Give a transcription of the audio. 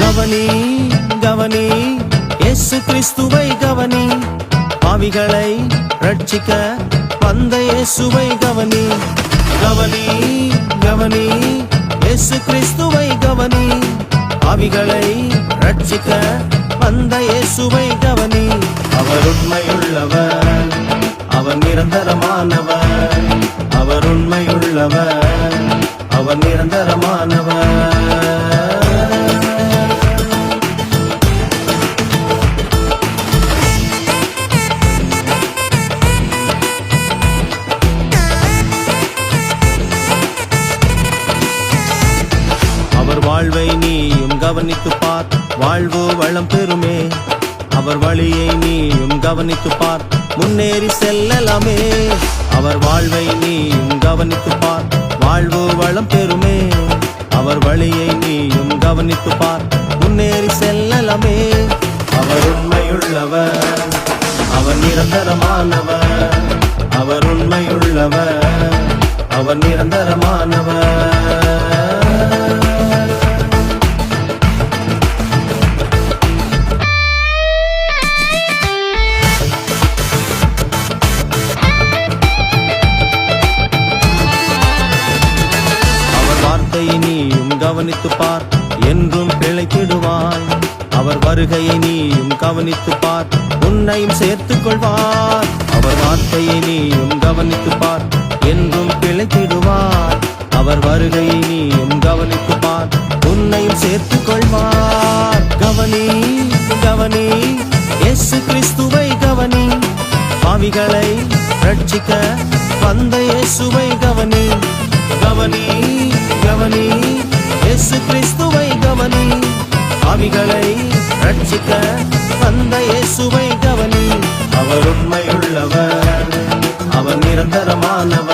கவனி கவனி இயேசு கிறிஸ்துவை கவனி. பாவிகளை ரட்சிக்க வந்த இயேசுவை கவனி. கவனி கவனி இயேசு கிறிஸ்துவை கவனி. பாவிகளை ரட்சிக்க வந்த இயேசுவை கவனி. அவர் உண்மையுள்ளவர் அவர் நிரந்தரமானவர். அவர் உண்மையுள்ளவர் அவர் நிரந்தரமானவர் வாழ்வை நீ கவனித்து பார். வாழ்வு வளம் பெறுமே. அவர் வழியை நீயும் கவனித்து பார். முன்னேறி செல்லலாமே. அவர் வாழ்வை நீயும் கவனித்து பார். வாழ்வு வளம் பெறுமே. அவர் வழியை நீயும் கவனித்து பார். முன்னேறி செல்லலாமே. அவர் உண்மையுள்ளவர். அவர் நிரந்தரமானவர். அவர் உண்மையுள்ளவர். அவர் நிரந்தரமானவர். கவனித்து பார் என்றும் பிழைத்திடுவாய். அவர் வருகையை நீயும் கவனித்து பார் உன்னையும் சேர்த்துக் கொள்வார். அவர் வார்த்தையை நீயும் கவனித்து பார் என்றும் பிழைத்திடுவார். அவர் வருகையை நீயும் கவனித்து பார் உன்னையும் சேர்த்துக் கொள்வார். கவனி கவனி இயேசு கிறிஸ்துவை கவனி. பாவிகளை ரட்சிக்க வந்த இயேசுவை கவனி. கவனி கவனி இயேசு கிறிஸ்துவை கவனி. அவிகளை ரட்சிக்க வந்த இயேசுவை கவனி. அவர் உண்மையுள்ளவர் அவர் நிரந்தரமானவர்.